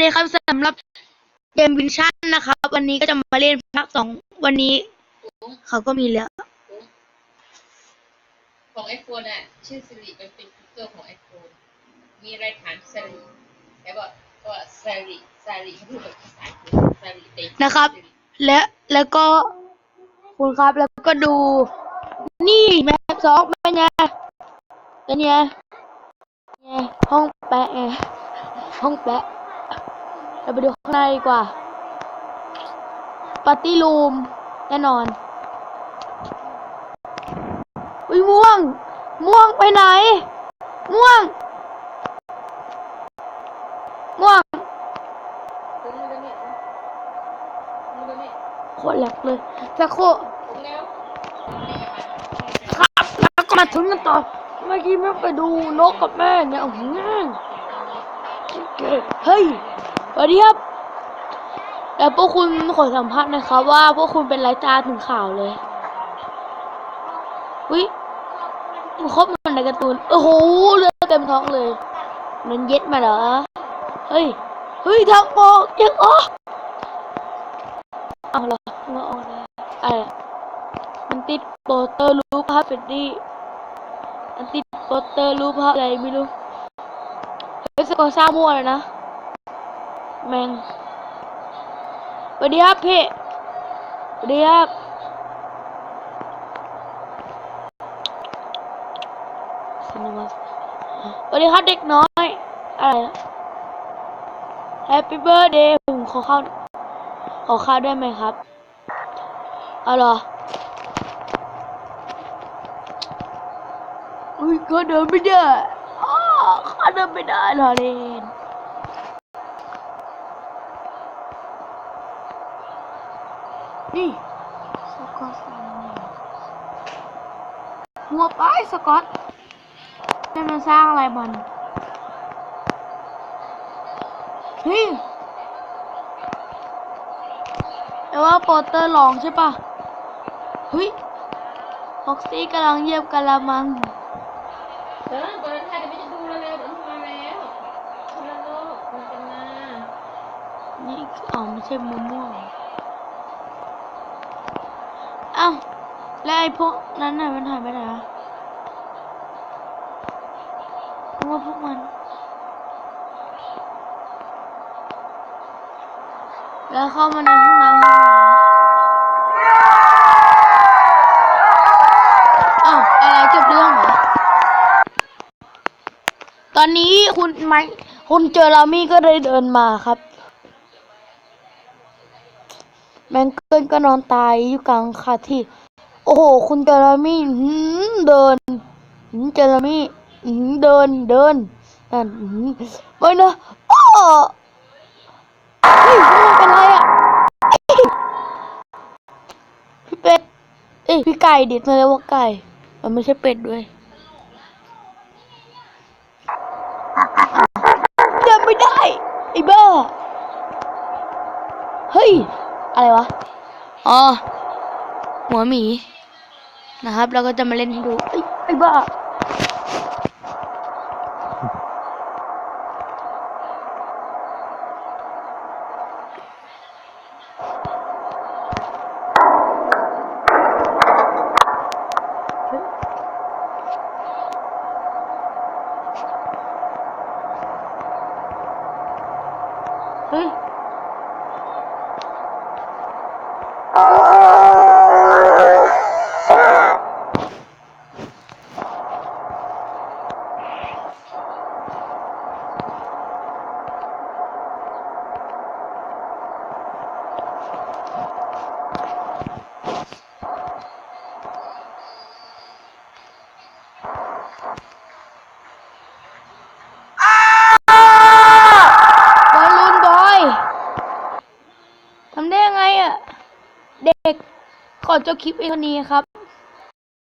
ดีครับสำหรับเกมวินชั่นนะครับ วันนี้ก็จะมาเล่นภาคสองวันนี้ เขาก็มีแล้วของไอโฟนอะ ชื่อสิริมันเป็นฟีเจอร์ของไอโฟนมีอะไรถามสิริแล้วบอกว่าสิริสิริเขาพูดแบบภาษาอังกฤษสิริเด็กนะครับ และแล้วก็คุณครับแล้วก็ดู นี่แมปสองเป็นไงเป็นไงไงห้องแปะไงห้องแปะ เราไปดูข้างในดีกว่าปาร์ตี้รูมแน่นอน อุ้ยม่วง ม่วงไปไหน ม่วง ม่วงโคตรแหลกเลยสักคครับแล้วก็มาถึงกันต่อ เมื่อกี้ไม่ไปดูนกกับแม่เนี่ยโอ้โหเฮ้ย วัสดีครับแล้วพวกคุณขอสัมภาษณ์นะครับ ว่าพวกคุณเป็นไรตาถึงข่าวเลยวิมันครบมันในการ์ตูนโอ้โหเลือดเต็มท้องเลย มันเย็ดมาเหรอเฮ้ยเฮ้ยทางออกยังออกเอาเหรอมาออกเลยอะไรมันติดโปสเตอร์รูปภาพเฟรดดี้มันติดโปสเตอร์รูปภาพอะไรไม่รู้เฮ้ยสกอร์ซ่ามั่วเลยนะ แมงสวัสดีครับพี่สวัสดีครับสนุกมากสวัสดีครับเด็กน้อย อะไรอะ Happy birthday ผมขอข้าว ขอข้าได้ไหมครับเอาเหรออุ้ยก็เดินไม่ได้อ้าข้าเดินไม่ได้หรอเรนนี่สกอต หัวไปสกอตนั่นมันสร้างอะไรมันเฮ้ยแต่ว่าโปสเตอร์ลองใช่ปะเฮ้ยฟ็อกซี่กำลังเหยียบกะละมังเดี๋ยวเปิดไทยเดี๋ยวไม่จะดูแล้วเดี๋ยวมันมาแล้วคนละโลกมันจะมา นี่อ๋อไม่ใช่มะม่วงอ้าว แล้วไอ้พวกนั้นน่ะมันหายไปไหนอะเพราะว่าพวกมัน แล้วเข้ามาในห้องน้ำห้องน้ำอ้าวอะไรจบเรื่องเหรอตอนนี้คุณไมค์คุณเจอรามี่ก็เลยเดินมาครับ แมงเกิลก็นอนตายอยู่กลางคาที่ โอ้โห คุณเจอรามี่เดินเจอรามี่เดินเดินนั่นไม่นะอ้อเฮ้ยมันเป็นไรอะพี่เป็ดเอ้ยพี่ไก่ดิดมาเลยว่าไก่ มันไม่ใช่เป็ดด้วยเดินไม่ได้ไอ้บ้าเฮ้ย อะไรวะ อ๋อ หัวหมี นะครับเราก็จะมาเล่นให้ดูไอ้ยไอ้บ้า เฮ้ย บอลลูนบอย ทำได้ยังไงอะ เด็ก ขอ จบคลิปเองคนนี้ครับ